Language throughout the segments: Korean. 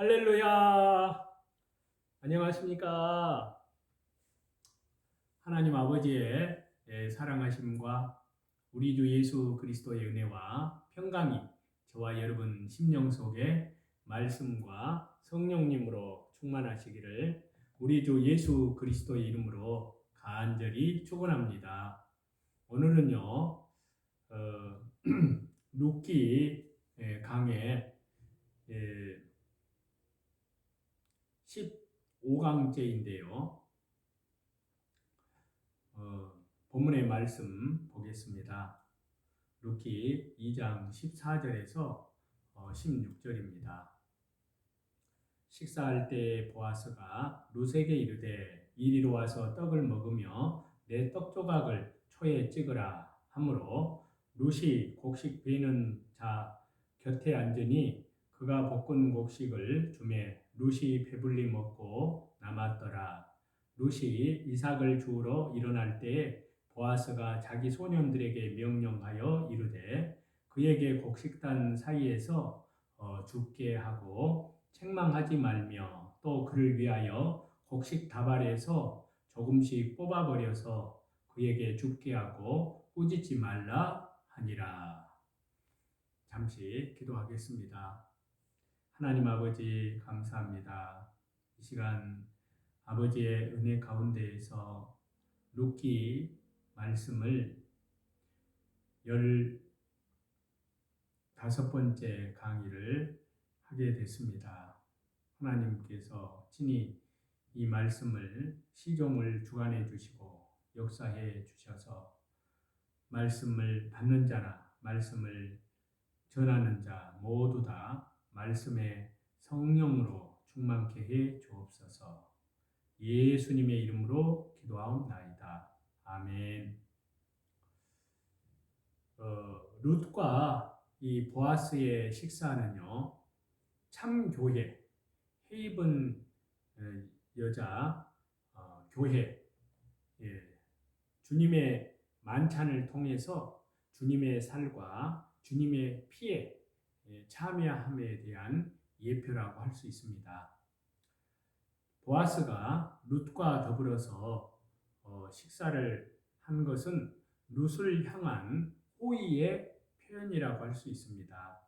할렐루야! 안녕하십니까? 하나님 아버지의 예, 사랑하심과 우리 주 예수 그리스도의 은혜와 평강이 저와 여러분 심령 속에 말씀과 성령님으로 충만하시기를 우리 주 예수 그리스도의 이름으로 간절히 축원합니다. 오늘은요 어, 룻기 예, 강의 예, 15강째인데요. 어, 본문의 말씀 보겠습니다. 루키 2장 14절에서 어, 16절입니다. 식사할 때 보아스가 룻에게 이르되 이리로 와서 떡을 먹으며 내 떡 조각을 초에 찍으라 하므로 룻이 곡식 베는 자 곁에 앉으니 그가 볶은 곡식을 주매 룻이 배불리 먹고 남았더라. 룻이 이삭을 주우러 일어날 때에 보아스가 자기 소년들에게 명령하여 이르되 그에게 곡식단 사이에서 어, 죽게 하고 책망하지 말며 또 그를 위하여 곡식 다발에서 조금씩 뽑아버려서 그에게 죽게 하고 꾸짖지 말라 하니라. 잠시 기도하겠습니다. 하나님 아버지 감사합니다. 이 시간 아버지의 은혜 가운데에서 룻기 말씀을 열 다섯 번째 강의를 하게 됐습니다. 하나님께서 친히 이 말씀을 시종을 주관해 주시고 역사해 주셔서 말씀을 받는 자나 말씀을 전하는 자 모두 다 말씀의 성령으로 충만케 해 주옵소서. 예수님의 이름으로 기도하옵나이다. 아멘. 어, 룻과 이 보아스의 식사는요, 참 교회, 헤이븐 어, 여자 어, 교회, 예, 주님의 만찬을 통해서 주님의 살과 주님의 피에 예, 참여함에 대한 예표라고 할 수 있습니다. 보아스가 룻과 더불어서 어, 식사를 한 것은 룻을 향한 호의의 표현이라고 할 수 있습니다.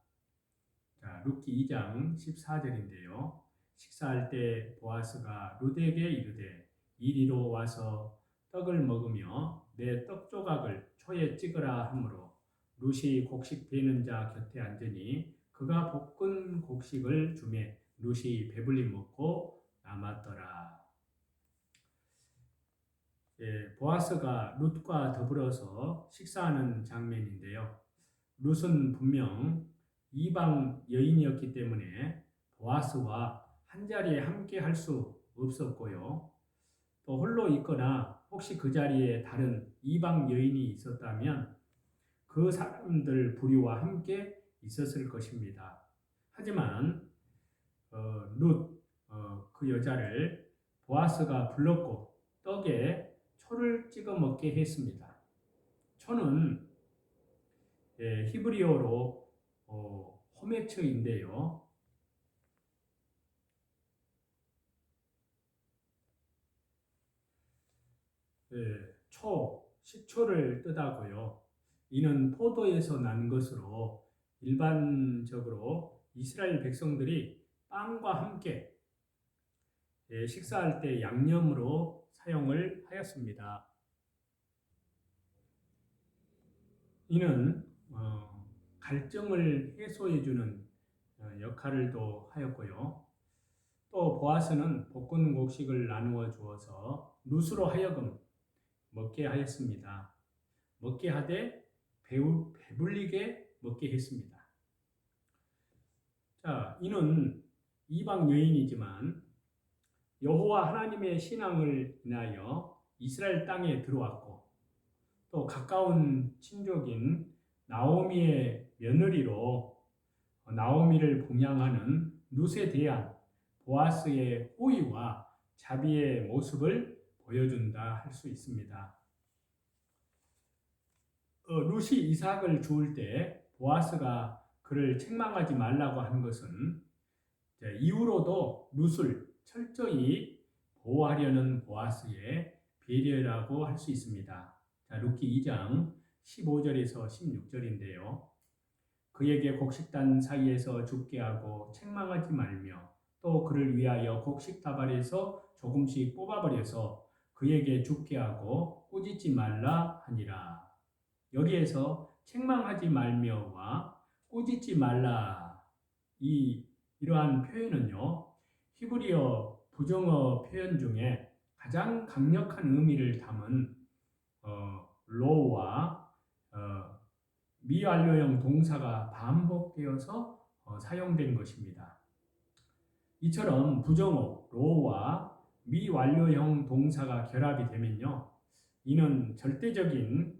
자, 룻기 2장 14절인데요. 식사할 때 보아스가 룻에게 이르되 이리로 와서 떡을 먹으며 내 떡 조각을 초에 찍으라 하므로 룻이 곡식 베는 자 곁에 앉으니 그가 볶은 곡식을 주매 룻이 배불리 먹고 남았더라. 예, 보아스가 룻과 더불어서 식사하는 장면인데요. 룻은 분명 이방 여인이었기 때문에 보아스와 한 자리에 함께 할 수 없었고요. 또 홀로 있거나 혹시 그 자리에 다른 이방 여인이 있었다면 그 사람들 부류와 함께 있었을 것입니다. 하지만 어, 룻, 어, 그 여자를 보아스가 불렀고 떡에 초를 찍어 먹게 했습니다. 초는 예, 히브리어로 어, 호메츠인데요. 예, 초, 식초를 뜻하고요. 이는 포도에서 난 것으로 일반적으로 이스라엘 백성들이 빵과 함께 예, 식사할 때 양념으로 사용을 하였습니다. 이는 어, 갈증을 해소해주는 어, 역할을 또 하였고요. 또 보아스는 볶은 곡식을 나누어 주어서 룻으로 하여금 먹게 하였습니다. 먹게 하되 배우, 배불리게 먹게 했습니다. 자, 이는 이방 여인이지만 여호와 하나님의 신앙을 인하여 이스라엘 땅에 들어왔고 또 가까운 친족인 나오미의 며느리로 나오미를 봉양하는 룻에 대한 보아스의 호의와 자비의 모습을 보여준다 할 수 있습니다. 어, 룻이 이삭을 주울 때 보아스가 그를 책망하지 말라고 한 것은 자, 이후로도 룻을 철저히 보호하려는 보아스의 배려라고 할 수 있습니다. 자, 룻기 2장 15절에서 16절인데요. 그에게 곡식단 사이에서 죽게 하고 책망하지 말며 또 그를 위하여 곡식 다발에서 조금씩 뽑아버려서 그에게 죽게 하고 꾸짖지 말라 하니라. 여기에서 책망하지 말며와 꾸짖지 말라 이 이러한 표현은요 히브리어 부정어 표현 중에 가장 강력한 의미를 담은 어, 로와 어, 미완료형 동사가 반복되어서 어, 사용된 것입니다. 이처럼 부정어 로와 미완료형 동사가 결합이 되면요, 이는 절대적인 예,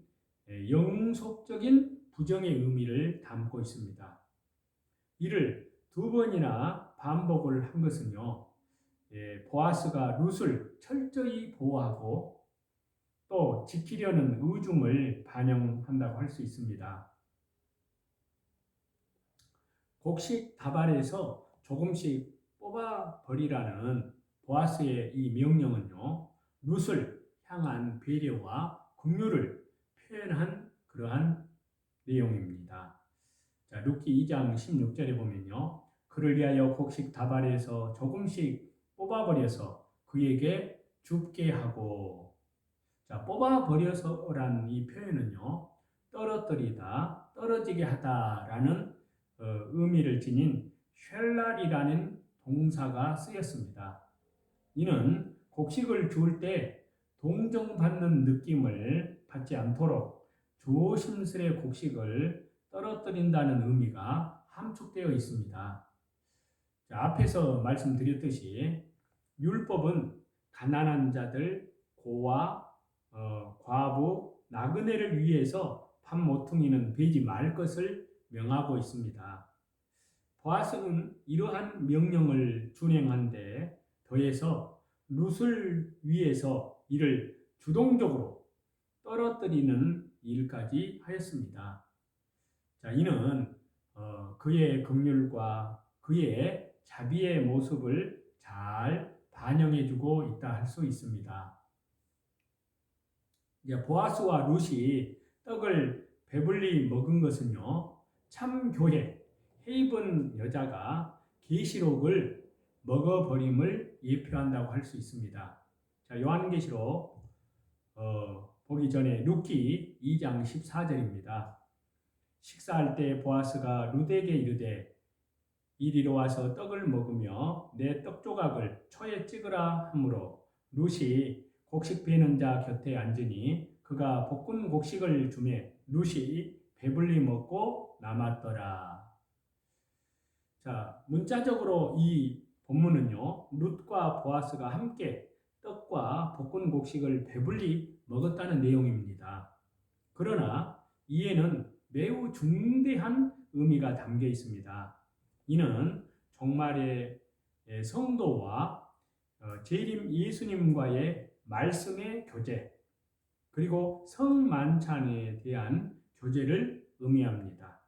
영속적인 부정의 의미를 담고 있습니다. 이를 두 번이나 반복을 한 것은요, 예, 보아스가 룻을 철저히 보호하고 또 지키려는 의중을 반영한다고 할 수 있습니다. 곡식 다발에서 조금씩 뽑아 버리라는 보아스의 이 명령은요, 룻을 향한 배려와 긍휼을 표현한 그러한 내용입니다. 자, 루키 2장 16절에 보면요. 그를 위하여 곡식 다발에서 조금씩 뽑아버려서 그에게 줍게 하고 자, 뽑아버려서라는 이 표현은요. 떨어뜨리다, 떨어지게 하다라는 어, 의미를 지닌 쉘랄이라는 동사가 쓰였습니다. 이는 곡식을 주울 때 동정받는 느낌을 받지 않도록 조심스레 곡식을 떨어뜨린다는 의미가 함축되어 있습니다. 자, 앞에서 말씀드렸듯이 율법은 가난한 자들, 고아, 어, 과부, 나그네를 위해서 밥 모퉁이는 베지 말 것을 명하고 있습니다. 보아스는 이러한 명령을 준행한데 더해서 룻을 위해서 이를 주동적으로 떨어뜨리는 일까지 하였습니다. 자, 이는 어, 그의 긍휼과 그의 자비의 모습을 잘 반영해주고 있다 할 수 있습니다. 이제 보아스와 룻이 떡을 배불리 먹은 것은요, 참 교회 헤이븐 여자가 계시록을 먹어버림을 예표한다고 할 수 있습니다. 자, 요한계시록 어, 보기 전에 루키 2장 14절입니다. 식사할 때 보아스가 룻에게 이르되 이리로 와서 떡을 먹으며 내 떡 조각을 초에 찍으라 하므로 룻이 곡식 베는 자 곁에 앉으니 그가 볶은 곡식을 주매 룻이 배불리 먹고 남았더라. 자, 문자적으로 이 본문은요, 룻과 보아스가 함께 떡과 볶은 곡식을 배불리 먹었다는 내용입니다. 그러나 이에는 매우 중대한 의미가 담겨 있습니다. 이는 종말의 성도와 어, 재림 예수님과의 말씀의 교제, 그리고 성만찬에 대한 교제를 의미합니다.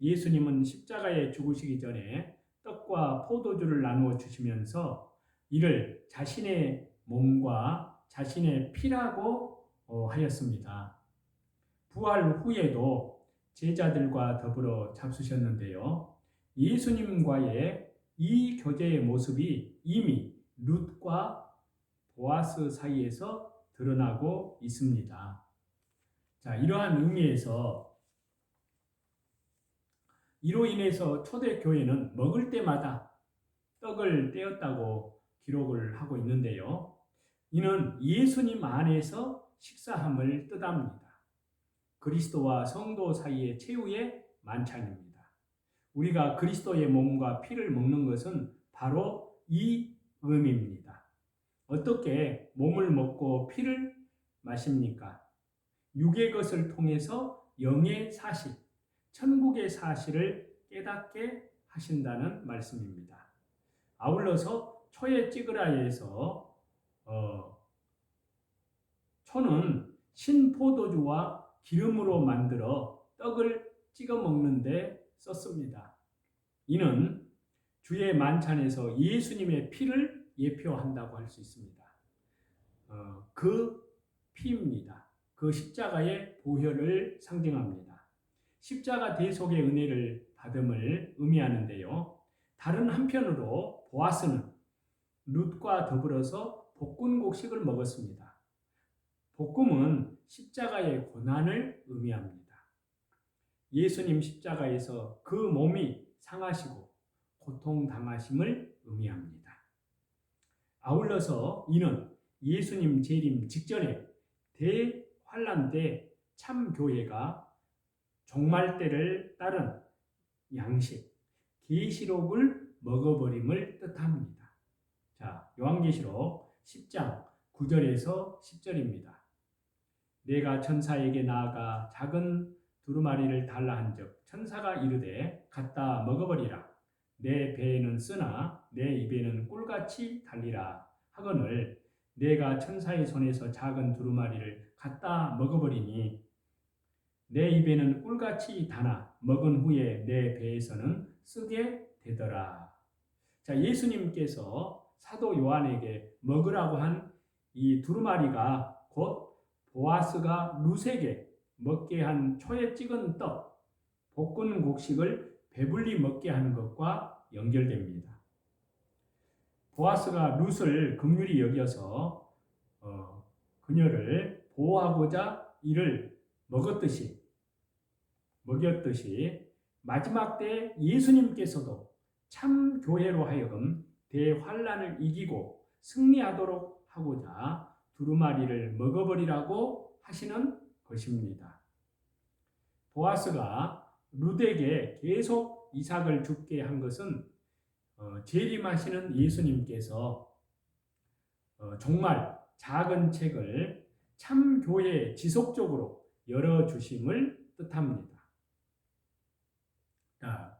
예수님은 십자가에 죽으시기 전에 떡과 포도주를 나누어 주시면서 이를 자신의 몸과 자신의 피라고 어, 하였습니다. 부활 후에도 제자들과 더불어 잡수셨는데요. 예수님과의 이 교제의 모습이 이미 룻과 보아스 사이에서 드러나고 있습니다. 자, 이러한 의미에서 이로 인해서 초대교회는 먹을 때마다 떡을 떼었다고 기록을 하고 있는데요. 이는 예수님 안에서 식사함을 뜻합니다. 그리스도와 성도 사이의 최후의 만찬입니다. 우리가 그리스도의 몸과 피를 먹는 것은 바로 이 의미입니다. 어떻게 몸을 먹고 피를 마십니까? 육의 것을 통해서 영의 사실, 천국의 사실을 깨닫게 하신다는 말씀입니다. 아울러서 초에 찌그라에서 어, 초는 신포도주와 기름으로 만들어 떡을 찍어 먹는데 썼습니다. 이는 주의 만찬에서 예수님의 피를 예표한다고 할 수 있습니다. 어, 그 피입니다. 그 십자가의 보혈을 상징합니다. 십자가 대속의 은혜를 받음을 의미하는데요. 다른 한편으로 보아스는 룻과 더불어서 볶음곡식을 먹었습니다. 볶음은 십자가의 고난을 의미합니다. 예수님 십자가에서 그 몸이 상하시고 고통당하심을 의미합니다. 아울러서 이는 예수님 재림 직전에 대환란 때 참 교회가 종말 때를 따른 양식 계시록을 먹어버림을 뜻합니다. 자, 요한계시록 10장 9절에서 10절입니다. 내가 천사에게 나아가 작은 두루마리를 달라 한즉 천사가 이르되 갖다 먹어버리라 내 배에는 쓰나 내 입에는 꿀같이 달리라 하거늘 내가 천사의 손에서 작은 두루마리를 갖다 먹어버리니 내 입에는 꿀같이 다나 먹은 후에 내 배에서는 쓰게 되더라. 자, 예수님께서 사도 요한에게 먹으라고 한 이 두루마리가 곧 보아스가 루세게 먹게 한 초에 찍은 떡, 볶은 곡식을 배불리 먹게 하는 것과 연결됩니다. 보아스가 룻을 긍휼히 여겨서 어, 그녀를 보호하고자 이를 먹었듯이 먹였듯이 마지막 때 예수님께서도 참 교회로 하여금 대환란을 이기고 승리하도록 하고자 두루마리를 먹어버리라고 하시는 것입니다. 보아스가 룻에게 계속 이삭을 죽게 한 것은 어, 재림하시는 예수님께서 어, 정말 작은 책을 참 교회에 지속적으로 열어 주심을 뜻합니다. 자,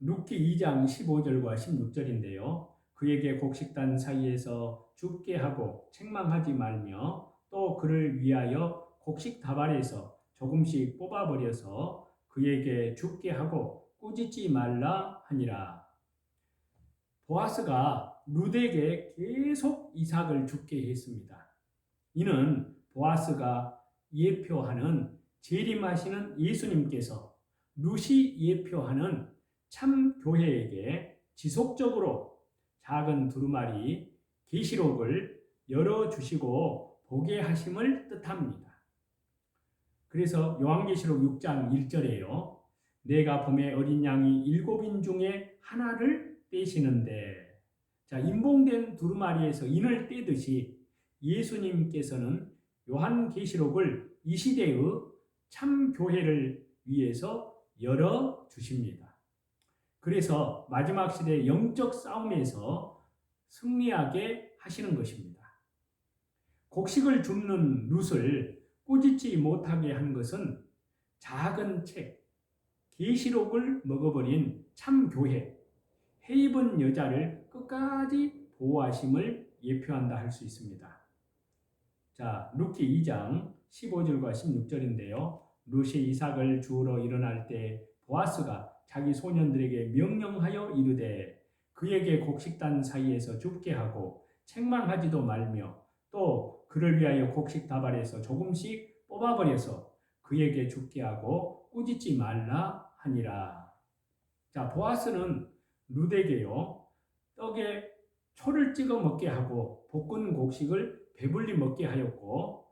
룻기 2장 15절과 16절인데요. 그에게 곡식단 사이에서 죽게 하고 책망하지 말며 또 그를 위하여 곡식 다발에서 조금씩 뽑아버려서 그에게 죽게 하고 꾸짖지 말라 하니라. 보아스가 룻에게 계속 이삭을 죽게 했습니다. 이는 보아스가 예표하는 재림하시는 예수님께서 룻이 예표하는 참 교회에게 지속적으로 작은 두루마리 계시록을 열어 주시고 보게 하심을 뜻합니다. 그래서 요한계시록 6장 1절에요. 내가 봄에 어린 양이 일곱인 중에 하나를 떼시는데 자 인봉된 두루마리에서 인을 떼듯이 예수님께서는 요한계시록을 이 시대의 참 교회를 위해서 열어 주십니다. 그래서 마지막 시대 영적 싸움에서 승리하게 하시는 것입니다. 곡식을 줍는 룻을 꾸짖지 못하게 한 것은 작은 책, 계시록을 먹어버린 참 교회, 해입은 여자를 끝까지 보호하심을 예표한다 할 수 있습니다. 자, 루키 2장 15절과 16절인데요. 룻이 이삭을 주우러 일어날 때 보아스가 자기 소년들에게 명령하여 이르되 그에게 곡식단 사이에서 죽게 하고 책망하지도 말며 또 그를 위하여 곡식 다발에서 조금씩 뽑아버려서 그에게 죽게 하고 꾸짖지 말라 하니라. 자, 보아스는 룻에게요 떡에 초를 찍어 먹게 하고 볶은 곡식을 배불리 먹게 하였고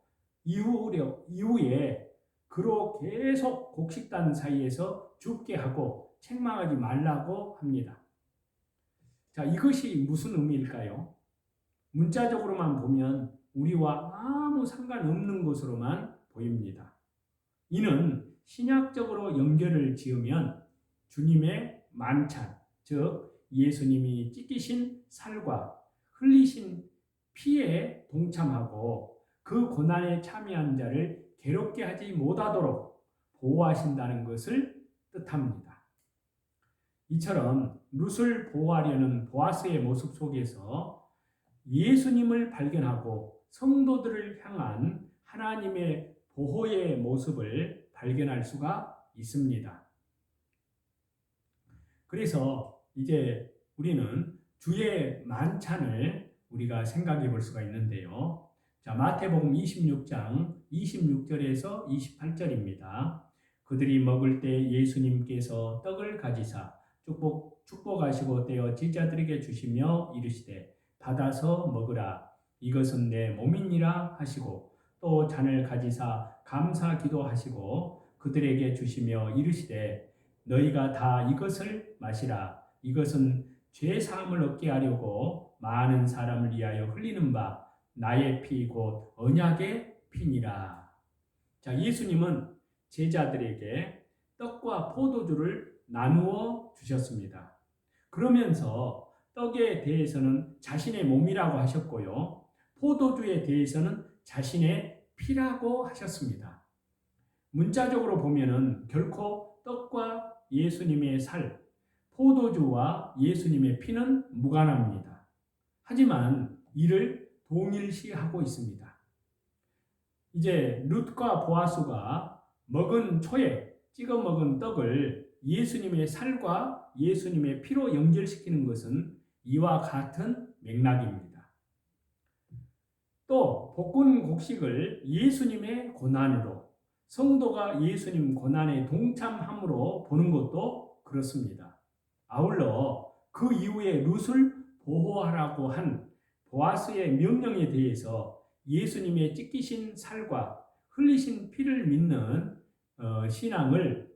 이후에 그로 계속 곡식단 사이에서 죽게 하고 책망하지 말라고 합니다. 자, 이것이 무슨 의미일까요? 문자적으로만 보면 우리와 아무 상관없는 것으로만 보입니다. 이는 신약적으로 연결을 지으면 주님의 만찬, 즉 예수님이 찢기신 살과 흘리신 피에 동참하고 그 고난에 참여한 자를 괴롭게 하지 못하도록 보호하신다는 것을 뜻합니다. 이처럼 룻을 보호하려는 보아스의 모습 속에서 예수님을 발견하고 성도들을 향한 하나님의 보호의 모습을 발견할 수가 있습니다. 그래서 이제 우리는 주의 만찬을 우리가 생각해 볼 수가 있는데요. 자, 마태복음 26장 26절에서 28절입니다. 그들이 먹을 때 예수님께서 떡을 가지사 축복 축복하시고 떼어 제자들에게 주시며 이르시되 받아서 먹으라. 이것은 내 몸이니라 하시고 또 잔을 가지사 감사 기도하시고 그들에게 주시며 이르시되 너희가 다 이것을 마시라. 이것은 죄 사함을 얻게 하려고 많은 사람을 위하여 흘리는 바 나의 피 곧 언약의 피니라. 자, 예수님은 제자들에게 떡과 포도주를 나누어 주셨습니다. 그러면서 떡에 대해서는 자신의 몸이라고 하셨고요. 포도주에 대해서는 자신의 피라고 하셨습니다. 문자적으로 보면은 결코 떡과 예수님의 살, 포도주와 예수님의 피는 무관합니다. 하지만 이를 동일시하고 있습니다. 이제 룻과 보아스가 먹은 초에 찍어 먹은 떡을 예수님의 살과 예수님의 피로 연결시키는 것은 이와 같은 맥락입니다. 또 볶은 곡식을 예수님의 고난으로 성도가 예수님 고난에 동참함으로 보는 것도 그렇습니다. 아울러 그 이후에 룻을 보호하라고 한 보아스의 명령에 대해서 예수님의 찢기신 살과 흘리신 피를 믿는 어, 신앙을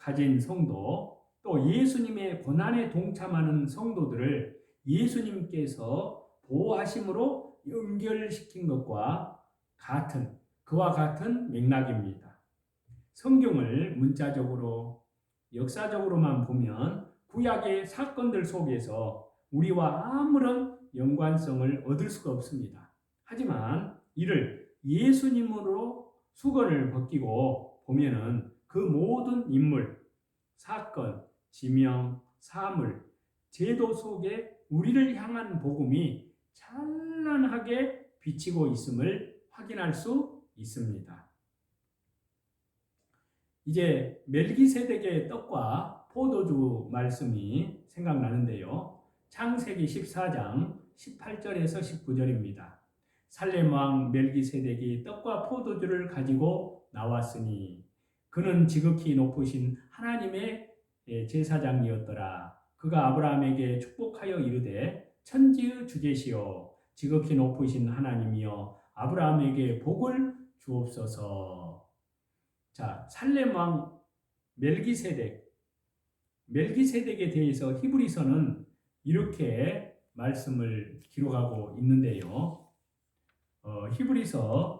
가진 성도 또 예수님의 고난에 동참하는 성도들을 예수님께서 보호하심으로 연결시킨 것과 같은 그와 같은 맥락입니다. 성경을 문자적으로 역사적으로만 보면 구약의 사건들 속에서 우리와 아무런 연관성을 얻을 수가 없습니다. 하지만 이를 예수님으로 수건을 벗기고 보면은 그 모든 인물, 사건, 지명, 사물, 제도 속에 우리를 향한 복음이 찬란하게 비치고 있음을 확인할 수 있습니다. 이제 멜기세덱의 떡과 포도주 말씀이 생각나는데요. 창세기 14장 18절에서 19절입니다. 살렘 왕 멜기세덱이 떡과 포도주를 가지고 나왔으니 그는 지극히 높으신 하나님의 예, 제사장이었더라. 그가 아브라함에게 축복하여 이르되 천지의 주제시요 지극히 높으신 하나님이여 아브라함에게 복을 주옵소서. 자, 살렘 왕 멜기세덱 멜기세덱에 대해서 히브리서는 이렇게 말씀을 기록하고 있는데요. 어, 히브리서 어,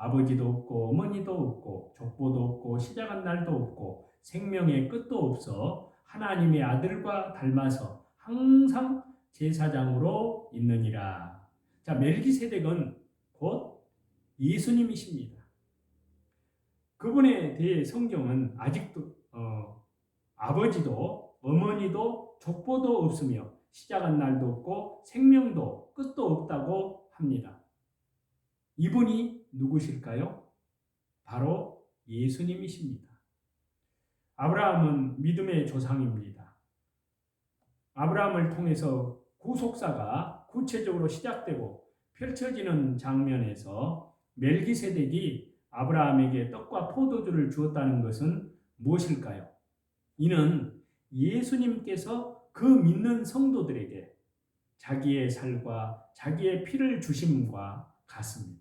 아버지도 없고 어머니도 없고 족보도 없고 시작한 날도 없고 생명의 끝도 없어 하나님의 아들과 닮아서 항상 제사장으로 있느니라. 자 멜기세덱은 곧 예수님이십니다. 그분에 대해 성경은 아직도 어, 아버지도 어머니도 족보도 없으며 시작한 날도 없고 생명도 끝도 없다고 합니다. 이분이 누구실까요? 바로 예수님이십니다. 아브라함은 믿음의 조상입니다. 아브라함을 통해서 구속사가 구체적으로 시작되고 펼쳐지는 장면에서 멜기세덱이 아브라함에게 떡과 포도주를 주었다는 것은 무엇일까요? 이는 예수님께서 그 믿는 성도들에게 자기의 살과 자기의 피를 주심과 같습니다.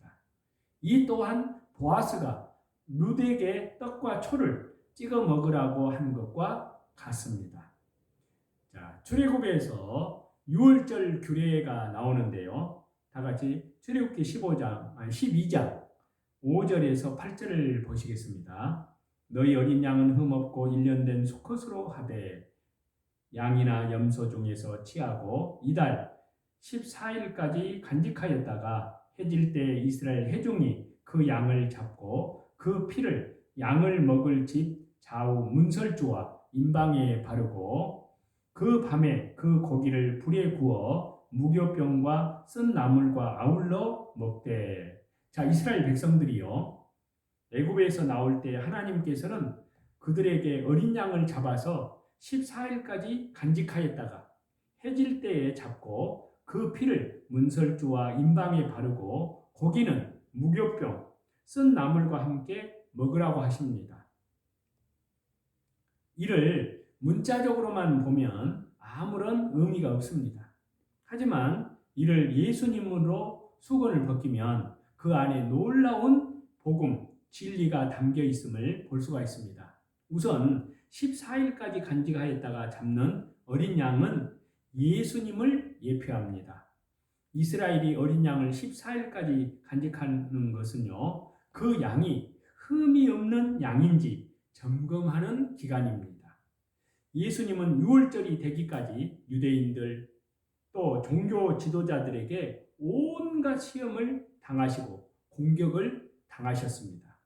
이 또한 보아스가 루덱의 떡과 초를 찍어 먹으라고 한 것과 같습니다. 자, 출애굽에서 6월절 규례가 나오는데요. 다 같이 출애굽기 15장, 아니 12장 5절에서 8절을 보시겠습니다. 너희 어린 양은 흠없고 1년 된 수컷으로 하되 양이나 염소 중에서 취하고 이달 14일까지 간직하였다가 해질 때 이스라엘 회중이 그 양을 잡고 그 피를 양을 먹을 집 좌우 문설주와 임방에 바르고 그 밤에 그 고기를 불에 구워 무교병과 쓴 나물과 아울러 먹되. 자 이스라엘 백성들이요. 애굽에서 나올 때 하나님께서는 그들에게 어린 양을 잡아서 14일까지 간직하였다가 해질 때에 잡고 그 피를 문설주와 임방에 바르고 고기는 무교병, 쓴 나물과 함께 먹으라고 하십니다. 이를 문자적으로만 보면 아무런 의미가 없습니다. 하지만 이를 예수님으로 수건을 벗기면 그 안에 놀라운 복음, 진리가 담겨 있음을 볼 수가 있습니다. 우선 14일까지 간직하였다가 잡는 어린 양은 예수님을 예표합니다. 이스라엘이 어린 양을 14일까지 간직하는 것은요, 그 양이 흠이 없는 양인지 점검하는 기간입니다. 예수님은 6월절이 되기까지 유대인들 또 종교 지도자들에게 온갖 시험을 당하시고 공격을 당하셨습니다.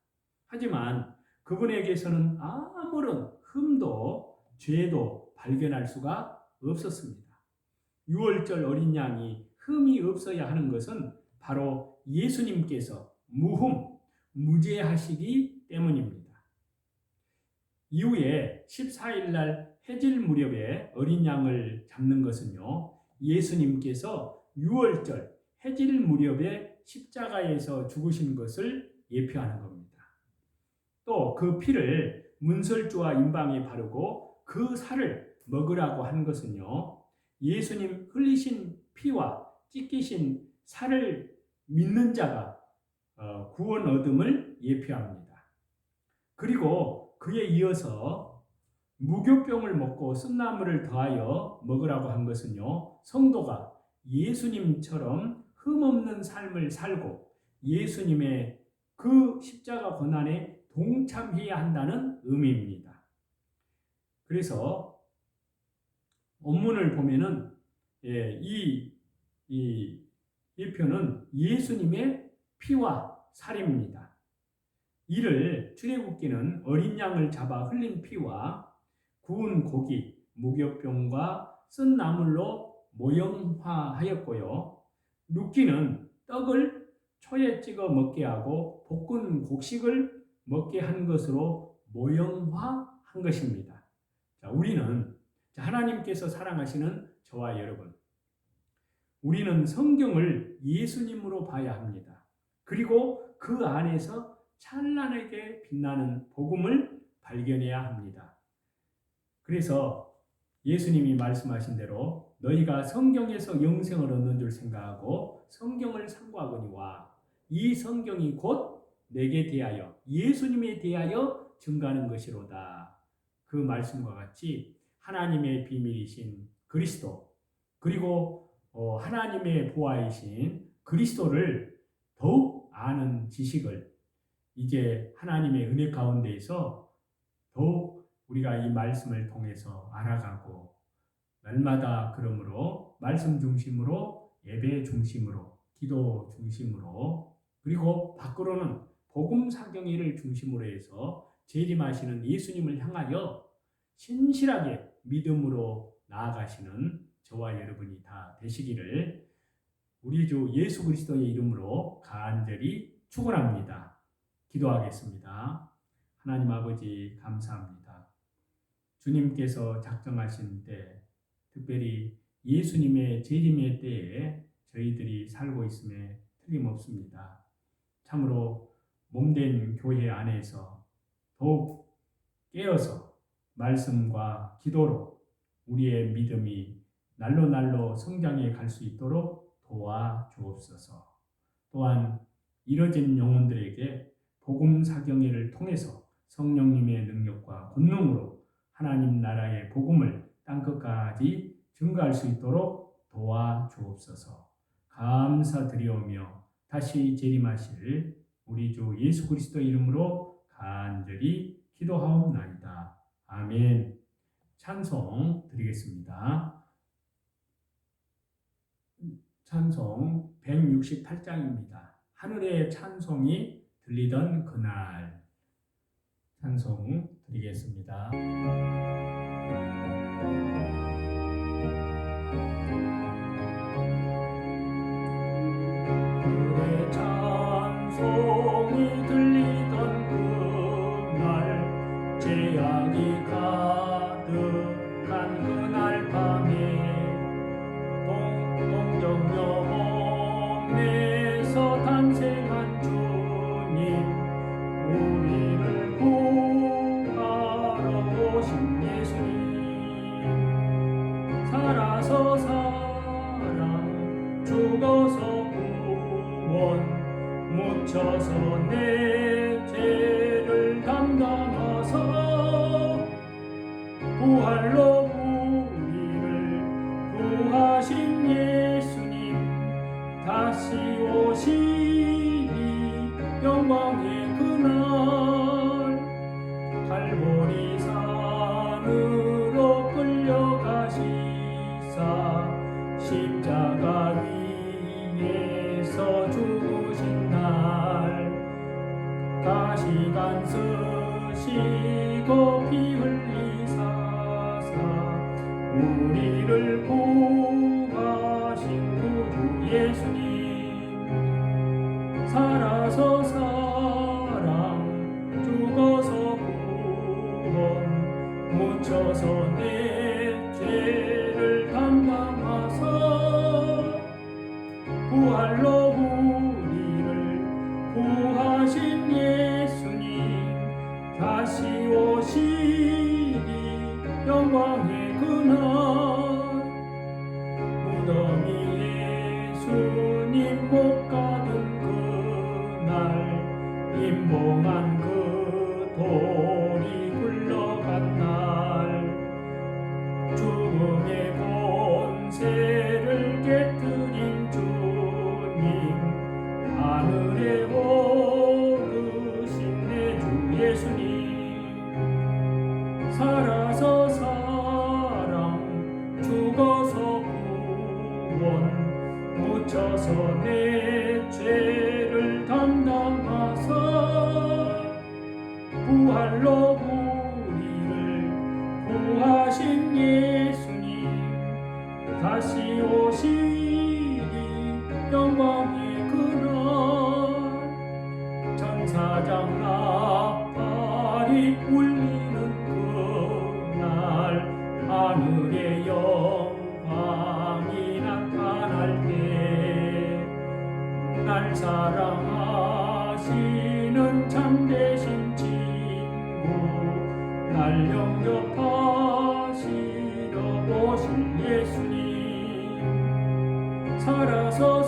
하지만 그분에게서는 아무런 흠도 죄도 발견할 수가 없었습니다. 6월절 어린 양이 흠이 없어야 하는 것은 바로 예수님께서 무흠, 무죄하시기 때문입니다. 이후에 14일 날 해질 무렵에 어린 양을 잡는 것은요, 예수님께서 6월절 해질 무렵에 십자가에서 죽으신 것을 예표하는 겁니다. 또 그 피를 문설주와 임방에 바르고 그 살을 먹으라고 한 것은요, 예수님 흘리신 피와 찢기신 살을 믿는 자가 어, 구원 얻음을 예표합니다. 그리고 그에 이어서 무교병을 먹고 쓴나물을 더하여 먹으라고 한 것은요, 성도가 예수님처럼 흠없는 삶을 살고 예수님의 그 십자가 고난에 동참해야 한다는 의미입니다. 그래서 원문을 보면은 예, 이, 이, 이 표는 예수님의 피와 살입니다. 이를 출애굽기는 어린 양을 잡아 흘린 피와 구운 고기, 무교병과 쓴 나물로 모형화하였고요. 룻기는 떡을 초에 찍어 먹게 하고 볶은 곡식을 먹게 한 것으로 모형화한 것입니다. 자, 우리는 하나님께서 사랑하시는 저와 여러분, 우리는 성경을 예수님으로 봐야 합니다. 그리고 그 안에서 찬란하게 빛나는 복음을 발견해야 합니다. 그래서 예수님이 말씀하신 대로 너희가 성경에서 영생을 얻는 줄 생각하고 성경을 상고하거니와 이 성경이 곧 내게 대하여 예수님에 대하여 증가하는 것이로다. 그 말씀과 같이 하나님의 비밀이신 그리스도 그리고 어, 하나님의 보아이신 그리스도를 더욱 아는 지식을 이제 하나님의 은혜 가운데에서 더욱 우리가 이 말씀을 통해서 알아가고 날마다 그러므로 말씀 중심으로 예배 중심으로 기도 중심으로 그리고 밖으로는 복음 사경회를 중심으로 해서 재림하시는 예수님을 향하여 신실하게 믿음으로 나아가시는 저와 여러분이 다 되시기를 우리 주 예수 그리스도의 이름으로 간절히 축원합니다. 기도하겠습니다. 하나님 아버지 감사합니다. 주님께서 작정하신 때 특별히 예수님의 재림의 때에 저희들이 살고 있음에 틀림없습니다. 참으로 몸된 교회 안에서 더욱 깨어서 말씀과 기도로 우리의 믿음이 날로 날로 성장해 갈 수 있도록 도와 주옵소서. 또한 이뤄진 영혼들에게 복음 사경회를 통해서 성령님의 능력과 권능으로 하나님 나라의 복음을 땅끝까지 증가할 수 있도록 도와 주옵소서. 감사드리오며 다시 재림하실 우리 주 예수 그리스도 이름으로 간절히 기도하옵나이다. 아멘. 찬송 드리겠습니다. 찬송 168장입니다. 하늘의 찬송이 들리던 그날 찬송 드리겠습니다. 십자가 위에서 죽으신 날 다시 간쓰시고 피 흘리사사 우리를 영접하시러 오신 예수님. 살아서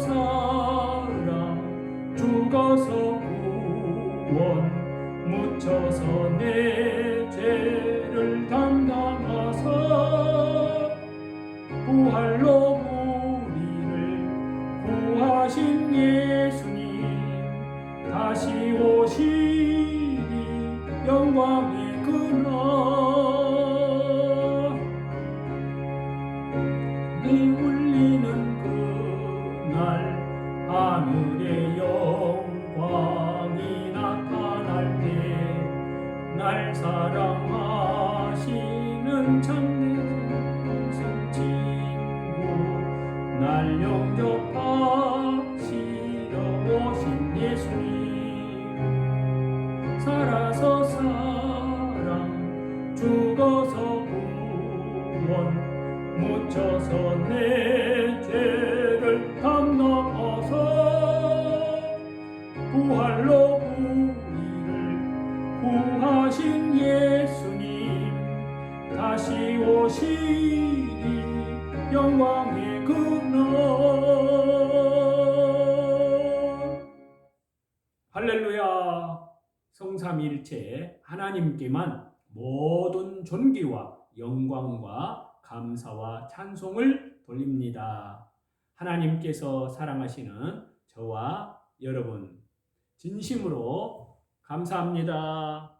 찬송을 돌립니다. 하나님께서 사랑하시는 저와 여러분, 진심으로 감사합니다.